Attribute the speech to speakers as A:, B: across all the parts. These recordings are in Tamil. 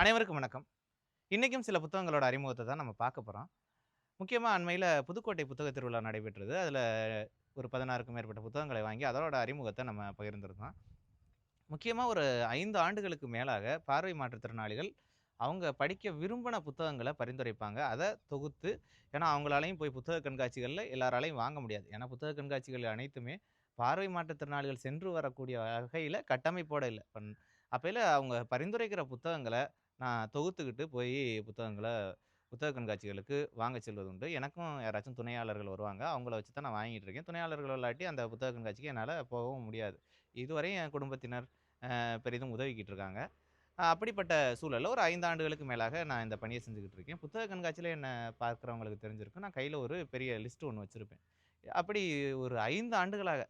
A: அனைவருக்கும் வணக்கம். இன்றைக்கும் சில புத்தகங்களோட அறிமுகத்தை தான் நம்ம பார்க்க போகிறோம் முக்கியமாக அண்மையில் புதுக்கோட்டை புத்தக திருவிழா நடைபெற்றது. அதில் ஒரு பதினாறுக்கும் மேற்பட்ட புத்தகங்களை வாங்கி அதோட அறிமுகத்தை நம்ம பகிர்ந்திருந்தோம். முக்கியமாக ஒரு ஐந்து ஆண்டுகளுக்கு மேலாக பார்வை மாற்றுத்திறனாளிகள் அவங்க படிக்க விரும்பின புத்தகங்களை பரிந்துரைப்பாங்க. அதை தொகுத்து ஏன்னா அவங்களாலையும் போய் புத்தக கண்காட்சிகளில் எல்லாராலையும் வாங்க முடியாது. ஏன்னா புத்தக கண்காட்சிகள் அனைத்துமே பார்வை மாற்றுத்திறனாளிகள் சென்று வரக்கூடிய வகையில் கட்டமைப்போடு இல்லை. அப்பையில் அவங்க பரிந்துரைக்கிற புத்தகங்களை நான் தொகுத்துக்கிட்டு போய் புத்தகங்களை புத்தக கண்காட்சிகளுக்கு வாங்க செல்வது உண்டு. எனக்கும் யாராச்சும் துணையாளர்கள் வருவாங்க. அவங்கள வச்சு தான் நான் வாங்கிட்டு இருக்கேன். துணையாளர்கள் இல்லாட்டி அந்த புத்தக கண்காட்சிக்கு என்னால் போகவும் முடியாது. இதுவரையும் என் குடும்பத்தினர் பெரிதும் உதவிக்கிட்டு இருக்காங்க. அப்படிப்பட்ட சூழலில் ஒரு ஐந்து ஆண்டுகளுக்கு மேலாக நான் இந்த பணியை செஞ்சுக்கிட்டு இருக்கேன். புத்தக கண்காட்சியில் என்னை பார்க்குறவங்களுக்கு தெரிஞ்சிருக்கும் நான் கையில் ஒரு பெரிய லிஸ்ட் ஒன்று வச்சுருப்பேன். அப்படி ஒரு ஐந்து ஆண்டுகளாக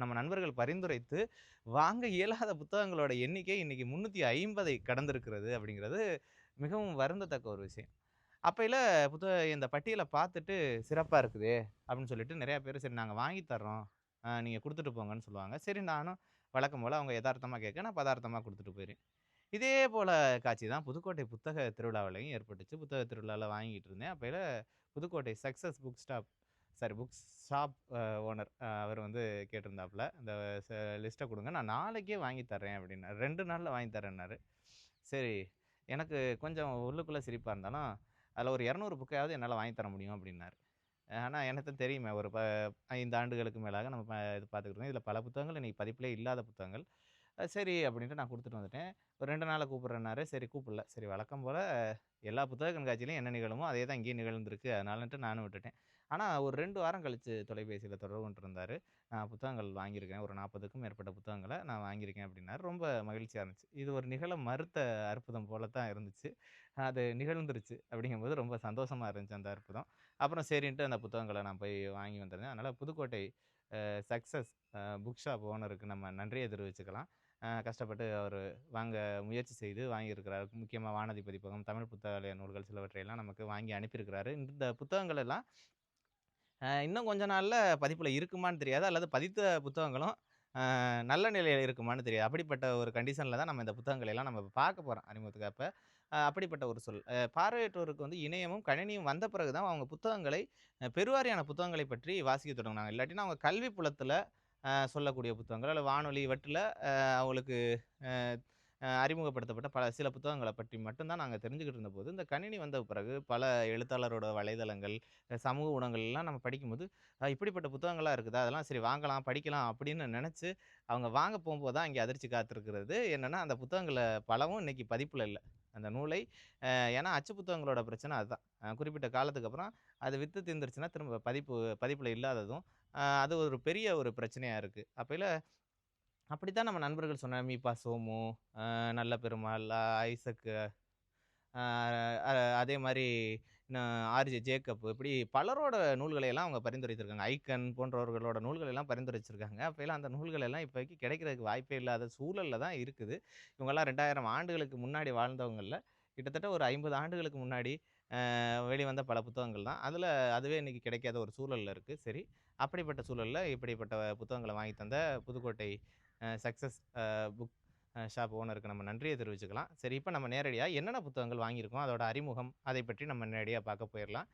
A: நம்ம நண்பர்கள் பரிந்துரைத்து வாங்க இயலாத புத்தகங்களோட எண்ணிக்கை இன்றைக்கி முந்நூற்றி ஐம்பதை கடந்திருக்கிறது அப்படிங்கிறது மிகவும் வருந்தத்தக்க ஒரு விஷயம். அப்பையில் புத்தக இந்த பட்டியலை பார்த்துட்டு சிறப்பாக இருக்குது அப்படின்னு சொல்லிட்டு நிறையா பேர் சரி நாங்கள் வாங்கி தர்றோம். நீங்கள் கொடுத்துட்டு போங்கன்னு சொல்லுவாங்க. சரி நானும் வழக்கம் போல் அவங்க யதார்த்தமாக கேட்க நான் பதார்த்தமாக கொடுத்துட்டு போயிடுறேன் இதே போல் காட்சி தான் புதுக்கோட்டை புத்தக திருவிழாவிலையும் ஏற்பட்டுச்சு. புத்தக திருவிழாவில் வாங்கிட்டு இருந்தேன். அப்பையில் Pudukkottai success book stop sorry book shop owner அவர் வந்து கேட்டிருந்தாப்புல. அந்த லிஸ்ட்டை கொடுங்க. நான் நாளைக்கே வாங்கி தர்றேன் அப்படின்னாரு. ரெண்டு நாளில் வாங்கி தரேன்னாரு சரி எனக்கு கொஞ்சம் உள்ளுக்குள்ளே சிரிப்பாக இருந்தாலும் அதில் ஒரு இரநூறு புக்கையாவது என்னால் வாங்கி தர முடியும் அப்படின்னாரு. ஆனால் எனக்கு தெரியுமே ஒரு ப ஐந்து ஆண்டுகளுக்கு மேலாக நம்ம ப இது பார்த்துக்கிட்டு இதில் பல புத்தகங்கள் இன்றைக்கி பதிப்பிலே இல்லாத புத்தகங்கள். சரி அப்படின்ட்டு நான் கொடுத்துட்டு வந்துட்டேன். ஒரு ரெண்டு நாளில் கூப்பிட்றேன்னாரு. சரி கூப்பிடல. சரி வழக்கம் போல் எல்லா புத்தக கண்காட்சியிலையும் என்ன நிகழுமோ அதே தான் இங்கேயும் நிகழ்ந்திருக்கு. அதனாலன்ட்டு நானும் விட்டுட்டேன். ஆனால் ஒரு ரெண்டு வாரம் கழித்து தொலைபேசியில் தொடர்பு கொண்டு இருந்தார் நான் புத்தகங்கள் வாங்கியிருக்கேன். ஒரு நாற்பதுக்கும் மேற்பட்ட புத்தகங்களை நான் வாங்கியிருக்கேன் அப்படின்னாரு. ரொம்ப மகிழ்ச்சியாக இருந்துச்சு. இது ஒரு நிகழ மறுத்த அற்புதம் போல தான் இருந்துச்சு. அது நிகழ்ந்துருச்சு அப்படிங்கும்போது ரொம்ப சந்தோஷமாக இருந்துச்சு அந்த அற்புதம். அப்புறம் சரின்ட்டு அந்த புத்தகங்களை நான் போய் வாங்கி வந்திருந்தேன். அதனால் புதுக்கோட்டை சக்ஸஸ் புக் ஷாப் ஓனருக்கு நம்ம நன்றியை தெரிவிச்சுக்கலாம். கஷ்டப்பட்டு அவர் வாங்க முயற்சி செய்து வாங்கியிருக்கிறார். முக்கியமாக வானதி பதிப்பகம் தமிழ் புத்தகாலய நூல்கள் சிலவற்றையெல்லாம் நமக்கு வாங்கி அனுப்பியிருக்கிறாரு. இந்த புத்தகங்கள் எல்லாம் இன்னும் கொஞ்ச நாளில் பதிப்பில் இருக்குமான்னு தெரியாது. அல்லது பதித்த புத்தகங்களும் நல்ல நிலையில் இருக்குமான்னு தெரியாது. அப்படிப்பட்ட ஒரு கண்டிஷனில் தான் நம்ம இந்த புத்தகங்களை எல்லாம் நம்ம பார்க்க போகிறோம் அறிமுகத்துக்கு அப்போ. அப்படிப்பட்ட ஒரு சொல். பார்வையற்றோருக்கு வந்து இணையமும் கணினியும் வந்த பிறகு தான் அவங்க புத்தகங்களை பெருவாரியான புத்தகங்களை பற்றி வாசிக்க தொடங்கினாங்க. இல்லாட்டினா அவங்க கல்வி புலத்தில் சொல்லக்கூடிய புத்தகங்கள் அல்லது வானொலி இவற்றில் அவங்களுக்கு அறிமுகப்படுத்தப்பட்ட பல சில புத்தகங்களை பற்றி மட்டும்தான் நாங்கள் தெரிஞ்சுக்கிட்டு இருந்தபோது இந்த கணினி வந்த பிறகு பல எழுத்தாளரோட வலைதளங்கள் சமூக ஊடகங்கள்லாம் நம்ம படிக்கும்போது இப்படிப்பட்ட புத்தகங்களாக இருக்குதா அதெல்லாம் சரி வாங்கலாம் படிக்கலாம் அப்படின்னு நினச்சி அவங்க வாங்க போகும்போது தான் இங்கே அதிர்ச்சி காத்திருக்கிறது. என்னென்னா அந்த புத்தகங்களை பலவும் இன்றைக்கி பதிப்பில் இல்லை. அந்த நூலை ஏன்னா அச்சு புத்தகங்களோட பிரச்சனை அதுதான். குறிப்பிட்ட காலத்துக்கு அப்புறம் அது வித்து தீர்ந்துருச்சுன்னா திரும்ப பதிப்பு பதிப்பில் இல்லாததும் அது ஒரு பெரிய ஒரு பிரச்சனையாக இருக்குது அப்போல அப்படி தான் நம்ம நண்பர்கள் சொன்ன மீபா சோமு நல்ல பெருமாள் ஐசக்கு அதே மாதிரி ஆர்ஜே ஜேக்கப் இப்படி பலரோட நூல்களை எல்லாம் அவங்க பரிந்துரைத்திருக்காங்க. ஐக்கன் போன்றவர்களோட நூல்களை எல்லாம் பரிந்துரைச்சிருக்காங்க. அப்போலாம் அந்த நூல்கள் எல்லாம் இப்போக்கி கிடைக்கிறதுக்கு வாய்ப்பே இல்லாத சூழலில் தான் இருக்குது. இவங்கெல்லாம் ரெண்டாயிரம் ஆண்டுகளுக்கு முன்னாடி வாழ்ந்தவங்களில். கிட்டத்தட்ட ஒரு ஐம்பது ஆண்டுகளுக்கு முன்னாடி வெளிவந்த பல புத்தகங்கள் தான். அதில் அதுவே இன்றைக்கி கிடைக்காத ஒரு சூழலில் இருக்குது சரி அப்படிப்பட்ட சூழலில் இப்படிப்பட்ட புத்தகங்களை வாங்கி தந்த புதுக்கோட்டை சக்ஸஸ் புக் ஷாப் ஓனருக்கு நம்ம நன்றியை தெரிவிச்சுக்கலாம். சரி இப்போ நம்ம நேரடியாக என்னென்ன புத்தகங்கள் வாங்கியிருக்கோம் அதோட அறிமுகம் அதை பற்றி நம்ம நேரடியாக பார்க்க போயிடலாம்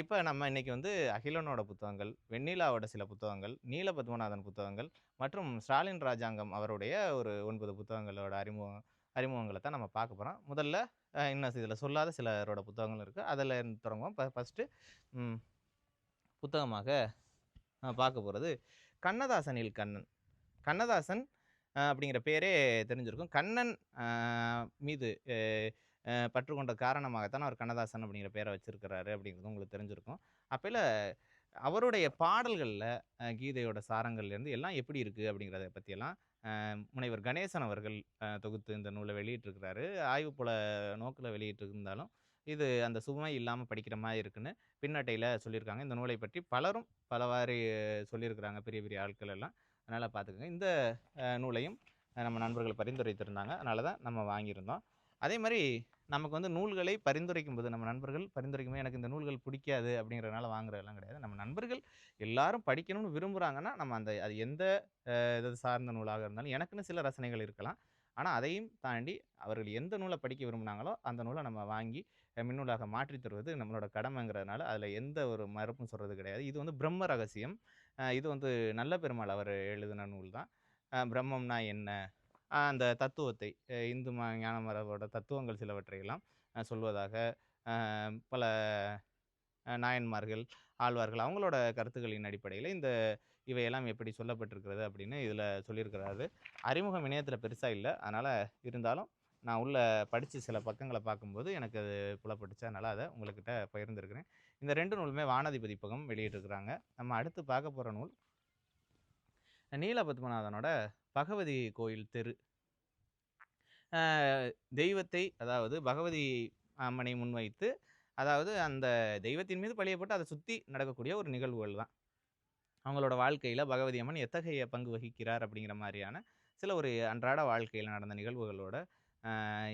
A: இப்போ நம்ம இன்றைக்கி வந்து அகிலனோட புத்தகங்கள் வெண்ணிலாவோட சில புத்தகங்கள் நீல பத்மநாதன் புத்தகங்கள் மற்றும் ஸ்டாலின் ராஜாங்கம் அவருடைய ஒரு ஒன்பது புத்தகங்களோட அறிமுகம் அறிமுகங்களை தான் நம்ம பார்க்க போகிறோம் முதல்ல இன்னும் இதில் சொல்லாத சிலரோட புத்தகங்கள் இருக்குது அதில் தொடங்குவோம். இப்போ ஃபஸ்ட்டு புத்தகமாக பார்க்க போகிறது கண்ணதாசனில் கண்ணன். கண்ணதாசன் அப்படிங்கிற பேரே தெரிஞ்சிருக்கும். கண்ணன் மீது பற்றுக்கொண்ட காரணமாகத்தான் அவர் கண்ணதாசன் அப்படிங்கிற பேரை வச்சிருக்கிறாரு அப்படிங்கிறது உங்களுக்கு தெரிஞ்சிருக்கும். அப்போல அவருடைய பாடல்களில் கீதையோட சாரங்கள்லேருந்து எல்லாம் எப்படி இருக்குது அப்படிங்கிறத பற்றியெல்லாம் முனைவர் கணேசன் அவர்கள் தொகுத்து இந்த நூலை வெளியிட்டிருக்கிறாரு. ஆய்வு போல நோக்கில் வெளியிட்டிருந்தாலும் இது அந்த சுமை இல்லாமல் படிக்கிற மாதிரி இருக்குன்னு பின்னட்டையில் சொல்லியிருக்காங்க. இந்த நூலை பற்றி பலரும் பலவாறு சொல்லியிருக்கிறாங்க பெரிய பெரிய ஆட்கள் எல்லாம். அதனால் பார்த்துக்கோங்க. இந்த நூலையும் நம்ம நண்பர்கள் பரிந்துரைத்திருந்தாங்க. அதனால தான் நம்ம வாங்கியிருந்தோம். அதே மாதிரி நமக்கு வந்து நூல்களை பரிந்துரைக்கும் போது நம்ம நண்பர்கள் பரிந்துரைக்கும் போது எனக்கு இந்த நூல்கள் பிடிக்காது அப்படிங்கிறனால வாங்குறதெல்லாம் கிடையாது. நம்ம நண்பர்கள் எல்லாரும் படிக்கணும்னு விரும்புகிறாங்கன்னா நம்ம அந்த அது எந்த இது சார்ந்த நூலாக இருந்தாலும் எனக்குன்னு சில ரசனைகள் இருக்கலாம். ஆனால் அதையும் தாண்டி அவர்கள் எந்த நூலை படிக்க விரும்புனாங்களோ அந்த நூலை நம்ம வாங்கி மின்னூலாக மாற்றி தருவது நம்மளோட கடமைங்கிறதுனால அதில் எந்த ஒரு மறுப்பும் சொல்கிறது கிடையாது. இது வந்து பிரம்ம ரகசியம். இது வந்து நல்ல பெருமாள் அவர் எழுதின நூல் தான். பிரம்மம்னா என்ன? அந்த தத்துவத்தை இந்து ம ஞான மரபோட தத்துவங்கள் சிலவற்றையெல்லாம் சொல்வதாக பல நாயன்மார்கள் ஆழ்வார்கள் அவங்களோட கருத்துக்களின் அடிப்படையில் இந்த இவையெல்லாம் எப்படி சொல்லப்பட்டிருக்கிறது அப்படின்னு இதில் சொல்லியிருக்கிறாரு. அறிமுகம் இணையத்தில் பெருசாக இல்லை. அதனால் இருந்தாலும் நான் உள்ளே படித்து சில பக்கங்களை பார்க்கும்போது எனக்கு அது புலப்பட்டுச்சு. அதனால் அதை உங்கள்கிட்ட பகிர்ந்துருக்கிறேன். இந்த ரெண்டு நூலுமே வானதி பதிப்பகம் வெளியிட்டிருக்கிறாங்க. நம்ம அடுத்து பார்க்க போகிற நூல் நீலபத்மநாதனோட பகவதி கோயில் தெரு. தெய்வத்தை அதாவது பகவதி அம்மனை முன்வைத்து அதாவது அந்த தெய்வத்தின் மீது பழியப்பட்டு அதை சுற்றி நடக்கக்கூடிய ஒரு நிகழ்வுகள் தான். அவங்களோட வாழ்க்கையில் பகவதி அம்மன் எத்தகைய பங்கு வகிக்கிறார் அப்படிங்கிற மாதிரியான சில ஒரு அன்றாட வாழ்க்கையில் நடந்த நிகழ்வுகளோட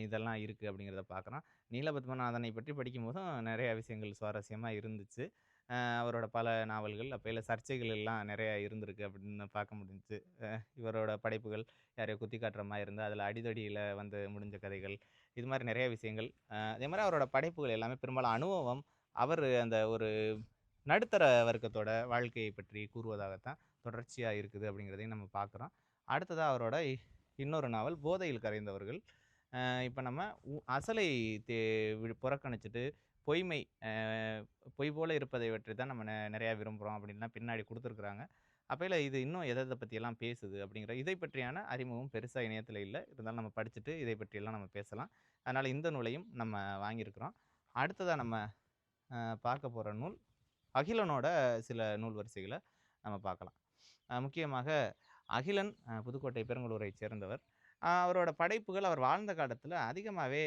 A: இதெல்லாம் இருக்குது அப்படிங்கிறத பார்க்குறோம் நீலபத்மநாதனை பற்றி படிக்கும்போதும் நிறைய விஷயங்கள் சுவாரஸ்யமாக இருந்துச்சு. அவரோட பல நாவல்கள் அப்பையில் சர்ச்சைகள் எல்லாம் நிறையா இருந்திருக்கு அப்படின்னு பார்க்க முடிஞ்சுச்சு. இவரோட படைப்புகள் யாரையோ குத்தி காட்டுற மாதிரி இருந்து அதில் அடிதடியில் வந்து முடிஞ்ச கதைகள் இது மாதிரி நிறைய விஷயங்கள். அதே மாதிரி அவரோட படைப்புகள் எல்லாமே பெரும்பாலும் அனுபவம் அவர் அந்த ஒரு நடுத்தர வர்க்கத்தோட வாழ்க்கையை பற்றி கூறுவதாகத்தான் தொடர்ச்சியாக இருக்குது அப்படிங்கிறதையும் நம்ம பார்க்குறோம் அடுத்ததாக அவரோட இ- இன்னொரு நாவல் போதையில் கரைந்தவர்கள். இப்போ நம்ம உ- அசலை தே வி- புறக்கணிச்சிட்டு பொய்மை பொய் போல் இருப்பதை பற்றி தான் நம்ம நிறையா விரும்புகிறோம் அப்படின்லாம் பின்னாடி கொடுத்துருக்குறாங்க. அப்போல இது இன்னும் எதை எதை பற்றியெல்லாம் பேசுது அப்படிங்கிற இதை பற்றியான அறிமுகம் பெருசாக இணையத்தில் இல்லை. இருந்தாலும் நம்ம படிச்சுட்டு இதை பற்றியெல்லாம் நம்ம பேசலாம். அதனால் இந்த நூலையும் நம்ம வாங்கியிருக்கிறோம். அடுத்ததாக நம்ம பார்க்க போகிற நூல் அகிலனோட சில நூல் வரிசைகளை நம்ம பார்க்கலாம். முக்கியமாக அகிலன் புதுக்கோட்டை பெருங்கலூரை சேர்ந்தவர் அவரோட படைப்புகள் அவர் வாழ்ந்த காலத்தில் அதிகமாகவே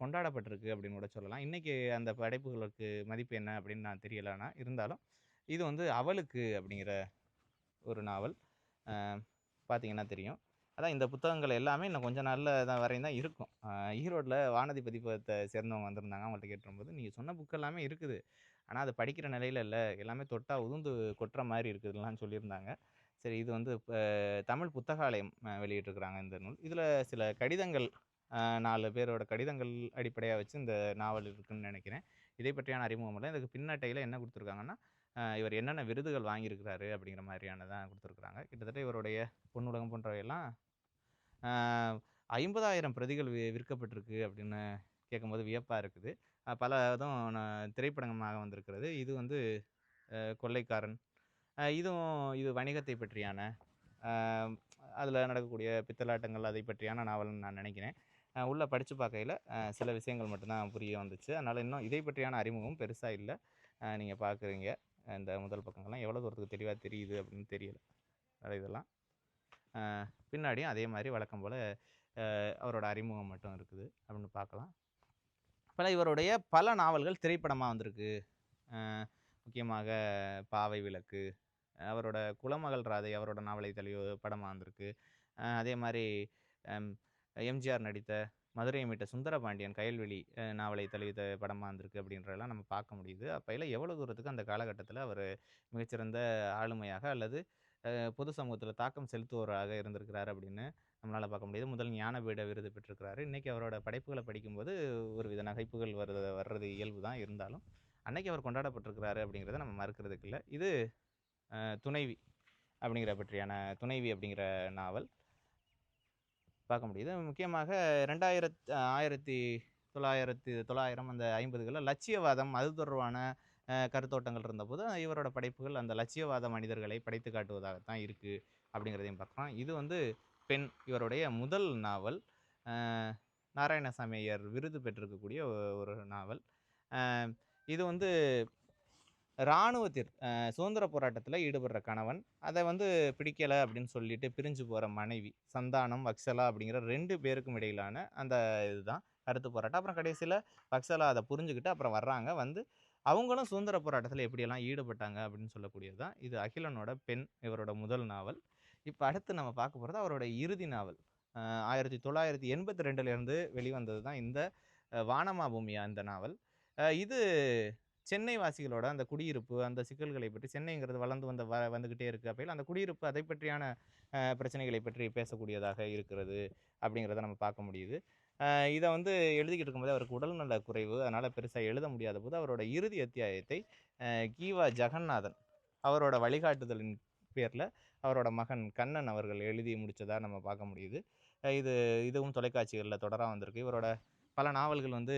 A: கொண்டாடப்பட்டிருக்கு அப்படின்னு கூட சொல்லலாம். இன்றைக்கி அந்த படைப்புகளுக்கு மதிப்பு என்ன அப்படின்னு நான் தெரியலைன்னா இருந்தாலும் இது வந்து அவளுக்கு அப்படிங்கிற ஒரு நாவல். பார்த்தீங்கன்னா தெரியும். அதான் இந்த புத்தகங்கள் எல்லாமே இன்னும் கொஞ்ச நாளில் தான் வரையும் தான் இருக்கும். ஈரோட்டில் வானதி பதிப்பகத்தை சேர்ந்தவங்க வந்திருந்தாங்க. அவங்கள்ட்ட கேட்டும்போது நீங்கள் சொன்ன புக் எல்லாமே இருக்குது. ஆனால் அது படிக்கிற நிலையில் இல்லை. எல்லாமே தொட்டாக உதுந்து கொட்டுற மாதிரி இருக்குதுலாம் சொல்லியிருந்தாங்க. சரி இது வந்து தமிழ் புத்தகாலயம் வெளியிட்டிருக்கிறாங்க இந்த நூல். இதில் சில கடிதங்கள் நாலு பேரோட கடிதங்கள் அடிப்படையாக வச்சு இந்த நாவல் இருக்குன்னு நினைக்கிறேன். இதை பற்றியான அறிமுகம் இல்லை. இதுக்கு பின்னட்டையில் என்ன கொடுத்துருக்காங்கன்னா இவர் என்னென்ன விருதுகள் வாங்கியிருக்கிறாரு அப்படிங்கிற மாதிரியானதான் கொடுத்துருக்குறாங்க. கிட்டத்தட்ட இவருடைய பொன்னுலகம் போன்றவையெல்லாம் ஐம்பதாயிரம் பிரதிகள் வி விற்கப்பட்டிருக்கு அப்படின்னு கேட்கும்போது வியப்பாக இருக்குது. பல இதுவும் திரைப்படமாக வந்திருக்கிறது. இது வந்து கொள்ளைக்காரன் இதுவும் இது வணிகத்தை பற்றியான அதில் நடக்கக்கூடிய பித்தலாட்டங்கள் அதை பற்றியான நாவல்னு நான் நினைக்கிறேன். உள்ளே படித்து பார்க்கையில் சில விஷயங்கள் மட்டும்தான் புரிய வந்துச்சு. அதனால் இன்னும் இதை பற்றியான அறிமுகம் பெருசாக இல்லை. நீங்கள் பார்க்குறீங்க. இந்த முதல் பக்கங்கள்லாம் எவ்வளோ தூரத்துக்கு தெளிவாக தெரியுது அப்படின்னு தெரியல. இதெல்லாம் பின்னாடியும் அதே மாதிரி வழக்கம் போல் அவரோட அறிமுகம் மட்டும் இருக்குது அப்படின்னு பார்க்கலாம். பல இவருடைய பல நாவல்கள் திரைப்படமாக வந்திருக்கு. முக்கியமாக பாவை விளக்கு அவரோட குலமகள் ராதை அவரோட நாவலை தெளிவு படமாக வந்திருக்கு. அதே மாதிரி எம்ஜிஆர் நடித்த மதுரை மீட்ட சுந்தரபாண்டியன் கயல்வெளி நாவலை தழுவித்த படமாக இருந்திருக்கு அப்படின்றதெல்லாம் நம்ம பார்க்க முடியுது. அப்போல எவ்வளோ தூரத்துக்கு அந்த காலகட்டத்தில் அவர் மிகச்சிறந்த ஆளுமையாக அல்லது பொது சமூகத்தில் தாக்கம் செலுத்துவோராக இருந்திருக்கிறார் அப்படின்னு நம்மளால் பார்க்க முடியுது. முதல் ஞானபீட விருது பெற்றிருக்கிறாரு. இன்றைக்கி அவரோட படைப்புகளை படிக்கும்போது ஒரு வித நகைப்புகள் வர்றது வர்றது இயல்பு தான் இருந்தாலும் அன்னைக்கு அவர் கொண்டாடப்பட்டிருக்கிறாரு அப்படிங்கிறத நம்ம மறுக்கிறதுக்கு இல்லை. இது துணைவி அப்படிங்கிற பற்றியான துணைவி அப்படிங்கிற நாவல். பார்க்க முடியுது. முக்கியமாக ரெண்டாயிரத் ஆயிரத்தி தொள்ளாயிரத்தி தொள்ளாயிரம் அந்த ஐம்பதுகளில் லட்சியவாதம் அது தொடர்பான கருத்தோட்டங்கள் இருந்தபோது இவரோட படைப்புகள் அந்த லட்சியவாத மனிதர்களை படைத்து காட்டுவதாகத்தான் இருக்குது அப்படிங்கிறதையும் பார்க்கலாம். இது வந்து பெண் இவருடைய முதல் நாவல். நாராயணசாமி ஐயர் விருது பெற்றிருக்கக்கூடிய ஒரு நாவல். இது வந்து இராணுவத்திற் சுதந்திர போராட்டத்தில் ஈடுபடுற கணவன் அதை வந்து பிடிக்கலை அப்படின்னு சொல்லிட்டு பிரிஞ்சு போகிற மனைவி சந்தானம் வக்சலா அப்படிங்கிற ரெண்டு பேருக்கும் இடையிலான அந்த இதுதான். கருத்து போராட்டம். அப்புறம் கடைசியில் வக்சலா அதை புரிஞ்சுக்கிட்டு அப்புறம் வர்றாங்க. வந்து அவங்களும் சுதந்திர போராட்டத்தில் எப்படியெல்லாம் ஈடுபட்டாங்க அப்படின்னு சொல்லக்கூடியது தான். இது அகிலனோட பெண் இவரோட முதல் நாவல். இப்போ அடுத்து நம்ம பார்க்க போகிறது அவரோட இறுதி நாவல். ஆயிரத்தி தொள்ளாயிரத்தி எண்பத்தி ரெண்டுலேருந்து வெளிவந்தது தான் இந்த வானமா பூமியா இந்த நாவல். இது சென்னை வாசிகளோட அந்த குடியிருப்பு அந்த சிக்கல்களை பற்றி சென்னைங்கிறது வளர்ந்து வந்த வ வந்துக்கிட்டே இருக்குது அப்பையில் அந்த குடியிருப்பு அதை பற்றியான பிரச்சனைகளை பற்றி பேசக்கூடியதாக இருக்கிறது அப்படிங்கிறத நம்ம பார்க்க முடியுது. இதை வந்து எழுதிக்கிட்டு இருக்கும்போது அவருக்கு உடல்நல குறைவு. அதனால் பெருசாக எழுத முடியாத போது அவரோட இறுதி அத்தியாயத்தை கீவா ஜெகநாதன் அவரோட வழிகாட்டுதலின் பேரில் அவரோட மகன் கண்ணன் அவர்கள் எழுதி முடித்ததாக நம்ம பார்க்க முடியுது. இது இதுவும் தொலைக்காட்சிகளில் தொடராக வந்திருக்கு. இவரோட பல நாவல்கள் வந்து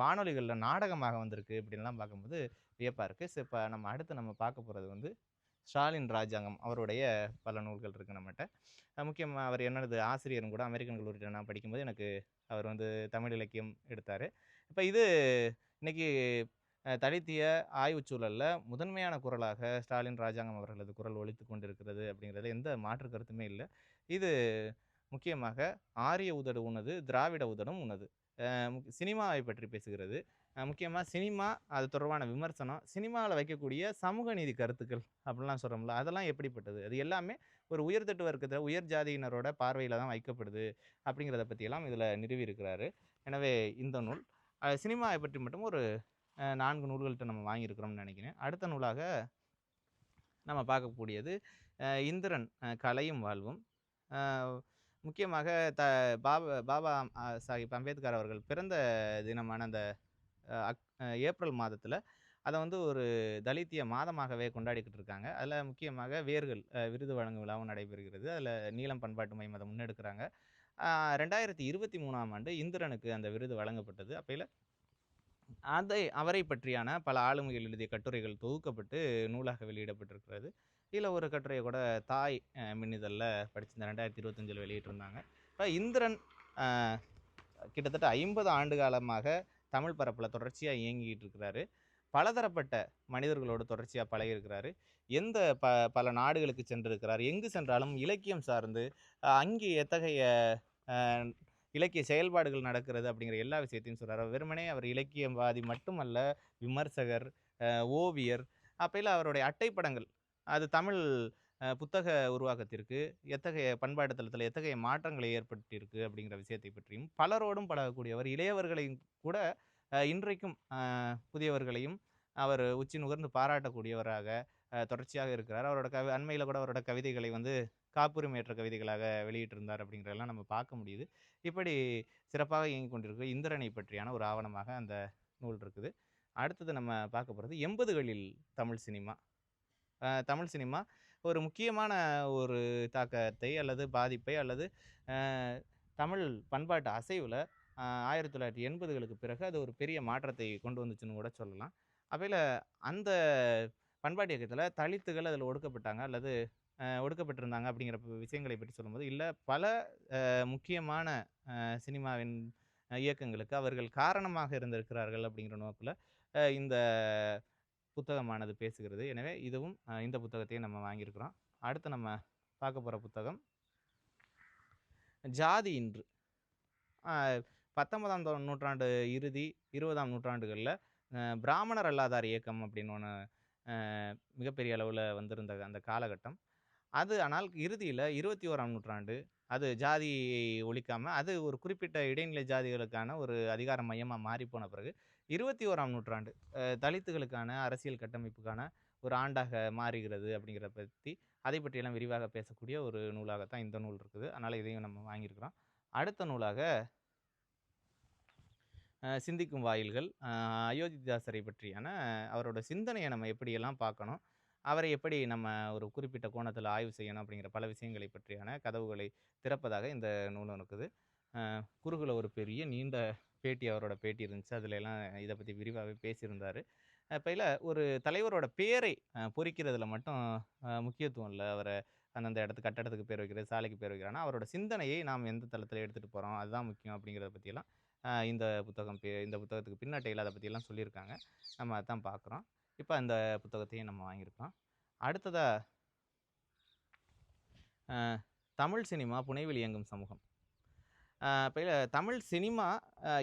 A: வானொலிகளில் நாடகமாக வந்திருக்கு இப்படின்லாம் பார்க்கும்போது வியப்பாக இருக்குது ஸோ இப்போ நம்ம அடுத்து நம்ம பார்க்க போகிறது வந்து ஸ்டாலின் ராஜாங்கம். அவருடைய பல நூல்கள் இருக்குது நம்மகிட்ட முக்கியமாக அவர் என்னது ஆசிரியரும் கூட அமெரிக்கன் கல்லூரியில் நான் படிக்கும்போது எனக்கு அவர் வந்து தமிழ் இலக்கியம் எடுத்தார். இப்போ இது இன்னைக்கு தலித்திய ஆய்வுச் சூழலில் முதன்மையான குரலாக ஸ்டாலின் ராஜாங்கம் அவர்களது குரல் ஒழித்து கொண்டிருக்கிறது அப்படிங்கிறது எந்த மாற்று கருத்துமே இல்லை. இது முக்கியமாக ஆரிய உதடு உணது திராவிட உதடும் உணது சினிமாவை பற்றி பேசுகிறது. முக்கியமாக சினிமா அது தொடர்பான விமர்சனம் சினிமாவில் வைக்கக்கூடிய சமூக நீதி கருத்துக்கள் அப்படிலாம் சொல்கிறோம்ல அதெல்லாம் எப்படிப்பட்டது? அது எல்லாமே ஒரு உயர்தட்டு வர்க்கத்தில் உயர் ஜாதியினரோட பார்வையில் தான் வைக்கப்படுது அப்படிங்கிறத பற்றியெல்லாம் இதில் நிறுவியிருக்கிறாரு எனவே இந்த நூல் சினிமாவை பற்றி மட்டும் ஒரு நான்கு நூல்கள்கிட்ட நம்ம வாங்கியிருக்கிறோம்னு நினைக்கிறேன். அடுத்த நூலாக நம்ம பார்க்கக்கூடியது இந்திரன் கலையும் வாழ்வும். முக்கியமாக த பாபா பாபா சாஹிப் அம்பேத்கர் அவர்கள் பிறந்த தினமான அந்த அக் ஏப்ரல் மாதத்தில் அதை வந்து ஒரு தலித்திய மாதமாகவே கொண்டாடிக்கிட்டு இருக்காங்க. அதில் முக்கியமாக வேர்கள் விருது வழங்கும் விழாவும் நடைபெறுகிறது. அதில் நீளம் பண்பாட்டு மையம் அதை முன்னெடுக்கிறாங்க. ரெண்டாயிரத்தி இருபத்தி மூணாம் ஆண்டு இந்திரனுக்கு அந்த விருது வழங்கப்பட்டது. அப்பையில் அதை அவரை பற்றியான பல ஆளுமைகள் எழுதிய கட்டுரைகள் தொகுக்கப்பட்டு நூலாக வெளியிடப்பட்டிருக்கிறது. இல்லை ஒரு கட்டுரையை கூட தாய் அஹ், மின்னிதழில் படிச்சிருந்த ரெண்டாயிரத்தி இருபத்தஞ்சில் வெளியிட்டிருந்தாங்க. இப்போ இந்திரன் கிட்டத்தட்ட ஐம்பது ஆண்டு காலமாக தமிழ் பரப்பில் தொடர்ச்சியாக இயங்கிக்கிட்டு இருக்கிறாரு. பலதரப்பட்ட மனிதர்களோடு தொடர்ச்சியாக பழகியிருக்கிறாரு. எந்த ப பல நாடுகளுக்கு சென்றிருக்கிறார் எங்கு சென்றாலும் இலக்கியம் சார்ந்து அங்கே எத்தகைய இலக்கிய செயல்பாடுகள் நடக்கிறது அப்படிங்கிற எல்லா விஷயத்தையும் சொல்கிறார் வெறுமனே அவர் இலக்கியவாதி மட்டுமல்ல விமர்சகர் ஓவியர் அப்பையில் அவருடைய அட்டைப்படங்கள் அது தமிழ் புத்தக உருவாக்கத்திற்கு எத்தகைய பண்பாட்டு தளத்தில் எத்தகைய மாற்றங்களை ஏற்பட்டிருக்கு அப்படிங்கிற விஷயத்தை பற்றியும் பலரோடும் பழகக்கூடியவர் இளையவர்களையும் கூட இன்றைக்கும் புதியவர்களையும் அவர் உச்சி நுகர்ந்து பாராட்டக்கூடியவராக தொடர்ச்சியாக இருக்கிறார். அவரோட கவி அண்மையில் கூட அவரோட கவிதைகளை வந்து காப்புரிமையற்ற கவிதைகளாக வெளியிட்டிருந்தார் அப்படிங்கிறதெல்லாம் நம்ம பார்க்க முடியுது. இப்படி சிறப்பாக இயங்கிக் கொண்டிருக்கிற இந்திரனை பற்றியான ஒரு ஆவணமாக அந்த நூல் இருக்குது. அடுத்தது நம்ம பார்க்க போகிறது எண்பதுகளில் தமிழ் சினிமா. தமிழ் சினிமா ஒரு முக்கியமான ஒரு தாக்கத்தை அல்லது பாதிப்பை அல்லது தமிழ் பண்பாட்டு அசைவில் ஆயிரத்தி தொள்ளாயிரத்தி எண்பதுகளுக்கு பிறகு அது ஒரு பெரிய மாற்றத்தை கொண்டு வந்துச்சுன்னு கூட சொல்லலாம். அவையில் அந்த பண்பாட்டு இயக்கத்தில் தலித்துகள் அதில் ஒடுக்கப்பட்டாங்க அல்லது ஒடுக்கப்பட்டிருந்தாங்க அப்படிங்கிற விஷயங்களை பற்றி சொல்லும்போது இல்லை பல முக்கியமான சினிமாவின் இயக்கங்களுக்கு அவர்கள் காரணமாக இருந்திருக்கிறார்கள் அப்படிங்கிற நோக்கில் இந்த புத்தகமானது பேசுகிறது. எனவே இதுவும் இந்த புத்தகத்தையும் நம்ம வாங்கியிருக்கிறோம். அடுத்து நம்ம பார்க்க போகிற புத்தகம் ஜாதி இன்று பத்தொன்பதாம் நூற்றாண்டு இறுதி இருபதாம் நூற்றாண்டுகளில் பிராமணர் அல்லாதார் இயக்கம் அப்படின்னு ஒன்று மிகப்பெரிய அளவில் வந்திருந்த அந்த காலகட்டம். அது ஆனால் இறுதியில் இருபத்தி ஓராம் நூற்றாண்டு அது ஜாதியை ஒழிக்காமல் அது ஒரு குறிப்பிட்ட இடைநிலை ஜாதிகளுக்கான ஒரு அதிகார மையமாக மாறி போன பிறகு இருபத்தி ஓராம் நூற்றாண்டு தலித்துகளுக்கான அரசியல் கட்டமைப்புக்கான ஒரு ஆண்டாக மாறுகிறது அப்படிங்கிறத பற்றி அதை பற்றியெல்லாம் விரிவாக பேசக்கூடிய ஒரு நூலாகத்தான் இந்த நூல் இருக்குது. அதனால் இதையும் நம்ம வாங்கியிருக்கிறோம். அடுத்த நூலாக சிந்திக்கும் வாயில்கள் அயோத்திதாசரை பற்றியான அவரோட சிந்தனையை நம்ம எப்படியெல்லாம் பார்க்கணும் அவரை எப்படி நம்ம ஒரு குறிப்பிட்ட கோணத்தில் ஆய்வு செய்யணும் அப்படிங்கிற பல விஷயங்களை பற்றியான கதவுகளை திறப்பதாக இந்த நூலும் இருக்குது. அஹ், குறுகுல ஒரு பெரிய நீண்ட பேட்டி அவரோட பேட்டி இருந்துச்சு. அதுல எல்லாம் இதை பற்றி விரிவாகவே பேசியிருந்தார். பையில் ஒரு தலைவரோட பேரை பொறிக்கிறதுல மட்டும் முக்கியத்துவம் இல்லை. அவரை அந்தந்த இடத்துக்கு கட்டடத்துக்கு பேர் வைக்கிறது சாலைக்கு பேர் வைக்கிறான்னா அவரோட சிந்தனையை நாம் எந்த தளத்தில் எடுத்துகிட்டு போகிறோம் அதுதான் முக்கியம் அப்படிங்கிறத பற்றியெல்லாம் இந்த புத்தகம் பே இந்த புத்தகத்துக்கு பின்னட்டையில் அதை பற்றியெல்லாம் சொல்லியிருக்காங்க. நம்ம அதான் பார்க்குறோம் இப்போ அந்த புத்தகத்தையும் நம்ம வாங்கியிருக்கோம் அடுத்ததாக தமிழ் சினிமா புனைவில் இயங்கும் சமூகம். இப்போ தமிழ் சினிமா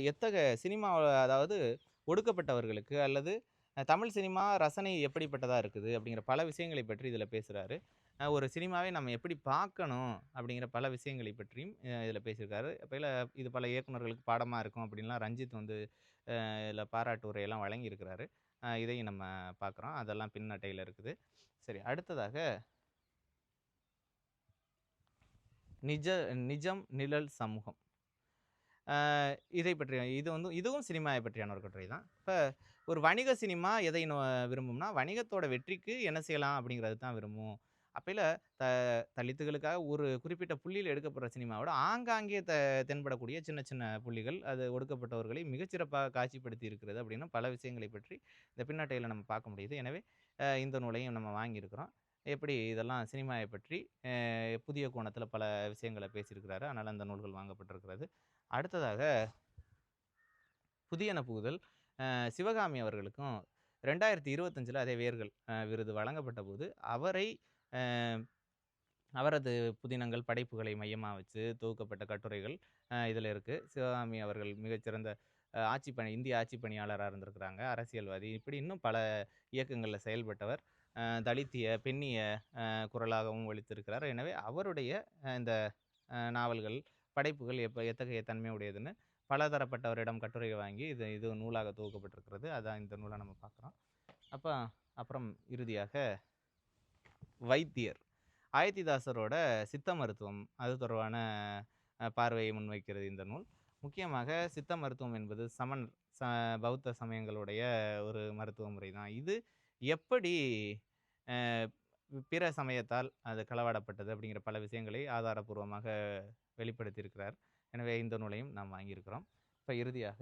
A: எத்தகைய சினிமா அதாவது ஒடுக்கப்பட்டவர்களுக்கு அல்லது தமிழ் சினிமா ரசனை எப்படிப்பட்டதாக இருக்குது அப்படிங்கிற பல விஷயங்களை பற்றி இதில் பேசுகிறாரு ஒரு சினிமாவை நம்ம எப்படி பார்க்கணும் அப்படிங்கிற பல விஷயங்களை பற்றியும் இதில் பேசியிருக்காரு. அப்பையில் இது பல இயக்குனர்களுக்கு பாடமாக இருக்கும் அப்படின்லாம் ரஞ்சித் வந்து இதில் பாராட்டு உரையெல்லாம் வழங்கியிருக்கிறாரு. இதையும் நம்ம பார்க்குறோம். அதெல்லாம் பின்னட்டையில் இருக்குது. சரி அடுத்ததாக நிஜ நிஜம் நிழல் சமூகம். இதை பற்றிய இது வந்து இதுவும் சினிமாவை பற்றியான ஒரு கட்டுரை தான். இப்போ ஒரு வணிக சினிமா எதை நோ விரும்பும்னா வணிகத்தோட வெற்றிக்கு என்ன செய்யலாம் அப்படிங்கிறது தான் விரும்பும். அப்பையில் த தலித்துகளுக்காக ஒரு குறிப்பிட்ட புள்ளியில் எடுக்கப்படுற சினிமாவோட ஆங்காங்கே த தென்படக்கூடிய சின்ன சின்ன புள்ளிகள் அது ஒடுக்கப்பட்டவர்களை மிகச்சிறப்பாக காட்சிப்படுத்தி இருக்கிறது அப்படின்னு பல விஷயங்களை பற்றி இந்த பின்னட்டையில் நம்ம பார்க்க முடியுது. எனவே இந்த நூலையும் நம்ம வாங்கியிருக்கிறோம். எப்படி இதெல்லாம் சினிமாவை பற்றி புதிய கோணத்தில் பல விஷயங்களை பேசியிருக்கிறாரு. அதனால் அந்த நூல்கள் வாங்கப்பட்டிருக்கிறது. அடுத்ததாக புதியன புகுதல் சிவகாமி அவர்களுக்கும் ரெண்டாயிரத்தி இருபத்தஞ்சில் அதே வேர்கள் விருது வழங்கப்பட்ட போது அவரை அவரது புதினங்கள் படைப்புகளை மையமாக வச்சு தொகுக்கப்பட்ட கட்டுரைகள் இதில் இருக்குது சிவகாமி அவர்கள் மிகச்சிறந்த ஆட்சி பணி இந்திய ஆட்சி பணியாளராக இருந்திருக்கிறாங்க. அரசியல்வாதி இப்படி இன்னும் பல இயக்கங்களில் செயல்பட்டவர். தலித்திய பெண்ணிய குரலாகவும் ஒழித்திருக்கிறார் எனவே அவருடைய இந்த நாவல்கள் படைப்புகள் எப்போ எத்தகைய தன்மையுடையதுன்னு பலதரப்பட்டவரிடம் கட்டுரை வாங்கி இது இது நூலாக தொகுக்கப்பட்டிருக்கிறது. அதான் இந்த நூலை நம்ம பார்க்குறோம். அப்போ அப்புறம் இறுதியாக வைத்தியர். ஆயத்திதாசரோட சித்த மருத்துவம் அது தொடர்பான பார்வையை முன்வைக்கிறது இந்த நூல். முக்கியமாக சித்த மருத்துவம் என்பது சமன் ச பௌத்த சமயங்களுடைய ஒரு மருத்துவ முறை தான் இது எப்படி பிற சமயத்தால் அது களவாடப்பட்டது அப்படிங்கிற பல விஷயங்களை ஆதாரபூர்வமாக வெளிப்படுத்தியிருக்கிறார். எனவே இந்த நூலையும் நாம் வாங்கியிருக்கிறோம். இப்போ இறுதியாக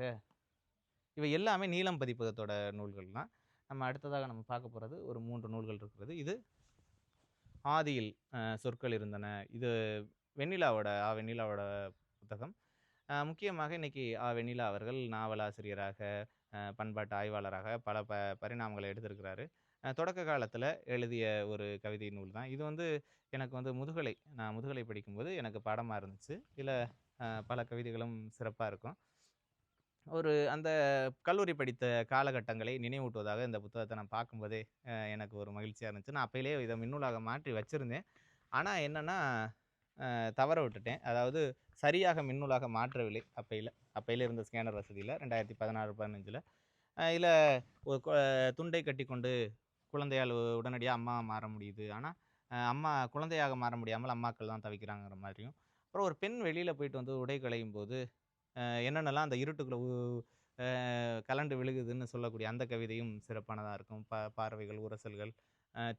A: இவை எல்லாமே நீளம் பதிப்பகத்தோட நூல்கள் தான். நம்ம அடுத்ததாக நம்ம பார்க்க போகிறது ஒரு மூன்று நூல்கள் இருக்கிறது. இது ஆதியில் சொற்கள் இருந்தன. இது வெண்ணிலாவோட ஆ வெண்ணிலாவோட புத்தகம். முக்கியமாக இன்னைக்கு ஆ வெண்ணிலா அவர்கள் நாவலாசிரியராக பண்பாட்டு ஆய்வாளராக பல ப பரிணாமங்களை எடுத்திருக்கிறாரு. தொடக்க காலத்தில் எழுதிய ஒரு கவிதை நூல் தான். இது வந்து எனக்கு வந்து முதுகலை நான் முதுகலை படிக்கும்போது எனக்கு பாடமாக இருந்துச்சு. இதில் பல கவிதைகளும் சிறப்பாக இருக்கும். ஒரு அந்த கல்லூரி படித்த காலகட்டங்களை நினைவூட்டுவதாக இந்த புத்தகத்தை நான் பார்க்கும்போதே எனக்கு ஒரு மகிழ்ச்சியாக இருந்துச்சு. நான் அப்பையிலேயே இதை மின்னூலாக மாற்றி வச்சுருந்தேன். ஆனால் என்னென்னா தவற விட்டுட்டேன். அதாவது சரியாக மின்னூலாக மாற்றவில்லை அப்பையில். அப்பையில் இருந்த ஸ்கேனர் வசதியில் ரெண்டாயிரத்தி பதினாறு பதினஞ்சில். இதில் ஒரு துண்டை கட்டி கொண்டு குழந்தையால் உடனடியாக அம்மா மாற முடியுது. ஆனால் அம்மா குழந்தையாக மாற முடியாமல் அம்மாக்கள் தான் தவிக்கிறாங்கிற மாதிரியும். அப்புறம் ஒரு பெண் வெளியில் போயிட்டு வந்து உடை களையும் போது என்னென்னலாம் அந்த இருட்டுக்குள்ளே கலண்டு விழுகுதுன்னு சொல்லக்கூடிய அந்த கவிதையும் சிறப்பானதாக இருக்கும். ப பார்வைகள் உரசல்கள்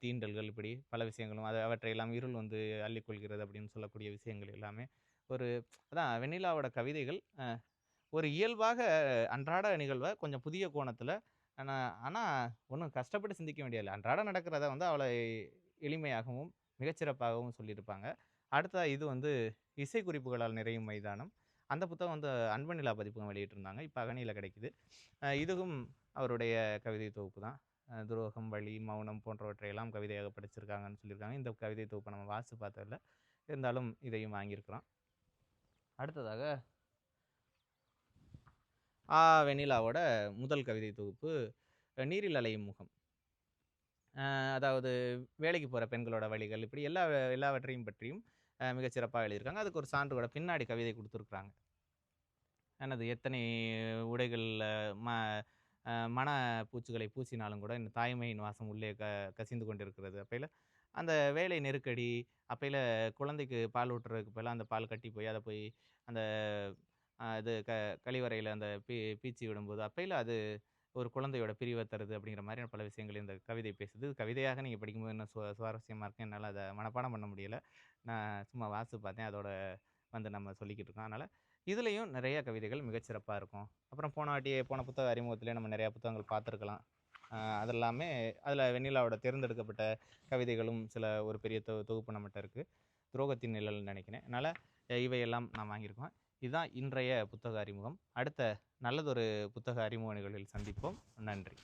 A: தீண்டல்கள் இப்படி பல விஷயங்களும் அது அவற்றையெல்லாம் இருள் வந்து அள்ளிக்கொள்கிறது அப்படின்னு சொல்லக்கூடிய விஷயங்கள் எல்லாமே. ஒரு அதான் வெண்ணிலாவோட கவிதைகள் ஒரு இயல்பாக அன்றாட நிகழ்வை கொஞ்சம் புதிய கோணத்தில் ஆனால் ஆனால் ஒன்றும் கஷ்டப்பட்டு சிந்திக்க வேண்டியதில்லை. அன்றாட நடக்கிறத வந்து அவ்வளோ எளிமையாகவும் மிகச்சிறப்பாகவும் சொல்லியிருப்பாங்க. அடுத்ததாக இது வந்து இசை குறிப்புகளால் நிறையும் மைதானம். அந்த புத்தகம் வந்து அன்பனிலா பதிப்பகம் வெளியிட்டிருந்தாங்க. இப்போ அகனியில் கிடைக்குது. இதுவும் அவருடைய கவிதை தொகுப்பு தான். துரோகம் வழி மௌனம் போன்றவற்றையெல்லாம் கவிதையாக படிச்சிருக்காங்கன்னு சொல்லியிருக்காங்க. இந்த கவிதை தொகுப்பை நம்ம வாசித்து பார்த்ததில்ல. இருந்தாலும் இதையும் வாங்கியிருக்கிறோம். அடுத்ததாக ஆ வெண்ணிலாவோட முதல் கவிதை தொகுப்பு நீரில் அலையும் முகம் அதாவது வேலைக்கு போகிற பெண்களோட வழிகள் இப்படி எல்லா எல்லாவற்றையும் பற்றியும் மிகச்சிறப்பாக எழுதியிருக்காங்க. அதுக்கு ஒரு சான்று கூட பின்னாடி கவிதை கொடுத்துருக்குறாங்க. என்னது எத்தனை உடைகளில் ம மன பூச்சிகளை பூசினாலும் கூட இந்த தாய்மையின் வாசம் உள்ளே க கசிந்து கொண்டிருக்கிறது. அப்பையில் அந்த வேலை நெருக்கடி அப்பையில் குழந்தைக்கு பால் ஊட்டுறதுக்கு போயில அந்த பால் கட்டி போய் அதை போய் அந்த இது க கழிவறையில் அந்த பீ பீச்சி விடும்போது அப்பையில் அது ஒரு குழந்தையோட பிரிவை தருது அப்படிங்கிற மாதிரியான பல விஷயங்கள் இந்த கவிதை பேசுது. கவிதையாக நீங்கள் படிக்கும்போது இன்னும் சுவ சுவாரஸ்யமாக இருக்கும் என்னால் அதை மனப்பாடம் பண்ண முடியல. நான் சும்மா வாசித்து பார்த்தேன். அதோட வந்து நம்ம சொல்லிக்கிட்டு இருக்கோம். அதனால் இதுலேயும் நிறைய கவிதைகள் மிகச்சிறப்பாக இருக்கும். அப்புறம் போன வாட்டி போன புத்தக அறிமுகத்திலே நம்ம நிறையா புத்தகங்கள் பார்த்துருக்கலாம். அதெல்லாமே அதில் வெண்ணிலாவோட தேர்ந்தெடுக்கப்பட்ட கவிதைகளும் சில ஒரு பெரிய தொ தொகுப்பு நம்மகிட்ட இருக்குது துரோகத்தின் நிழல்னு நினைக்கிறேன். அதனால் இவையெல்லாம் நான் வாங்கியிருக்கோம் இதுதான் இன்றைய புத்தக அறிமுகம். அடுத்த நல்லதொரு புத்தக அறிமுக நிகழ்வில் சந்திப்போம். நன்றி.